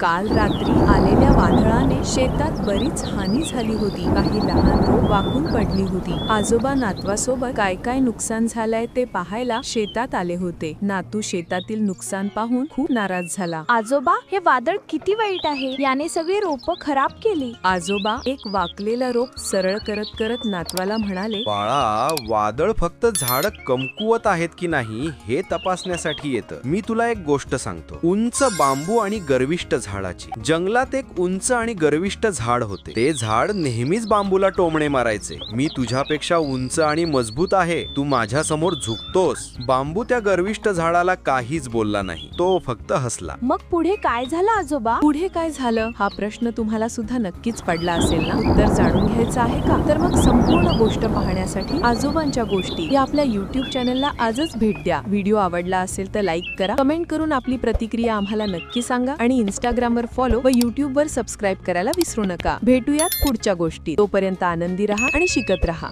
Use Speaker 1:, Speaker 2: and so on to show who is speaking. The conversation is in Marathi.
Speaker 1: काल रात्री आलेल्या वादळाने शेतात बरीच हानी झाली होती. काही लहान रोप वाकून पडली होती. आजोबा नातवासोबत काय काय नुकसान झालंय ते पाहायला शेतात आले होते. नातू शेतातील नुकसान पाहून खूप नाराज झाला.
Speaker 2: आजोबा हे वादळ किती वाईट आहे? याने सगळी रोप खराब केली.
Speaker 1: आजोबा एक वाकलेला रोप सरळ करत करत नातवाला म्हणाले
Speaker 3: बाळा वादळ फक्त झाड कमकुवत आहेत की नाही हे तपासण्यासाठी येतं. मी तुला एक गोष्ट सांगतो. उंच बांबू आणि गर्विष्ठ झाडाची. जंगलात एक उंच आणि गर्विष्ठ झाड होते. ते झाड नेहमीच बांबूला टोमणे मारायचे. मी तुझ्यापेक्षा उंच आणि मजबूत आहे. तू माझ्यासमोर झुकतोस. बांबू त्या गर्विष्ट झाडाला काहीच बोलला नाही. तो फक्त हसला.
Speaker 2: मग पुढे काय झालं आजोबा?
Speaker 1: पुढे काय झालं? हा प्रश्न तुम्हाला सुद्धा नक्कीच पडला असेल ना? उत्तर जाणून घ्यायचं आहे का? तर मग संपूर्ण गोष्ट पाहण्यासाठी आजोबांच्या गोष्टी या आपल्या युट्यूब चॅनलला आजच भेट द्या. व्हिडिओ आवडला असेल तर लाईक करा. कमेंट करून आपली प्रतिक्रिया आम्हाला नक्की सांगा आणि इंस्टाग्रामवर फॉलो व युट्यूबवर सबस्क्राईब करायला विसरू नका. भेटूयात पुढच्या गोष्टी तोपर्यंत आनंदी रहा आणि शिकत रहा.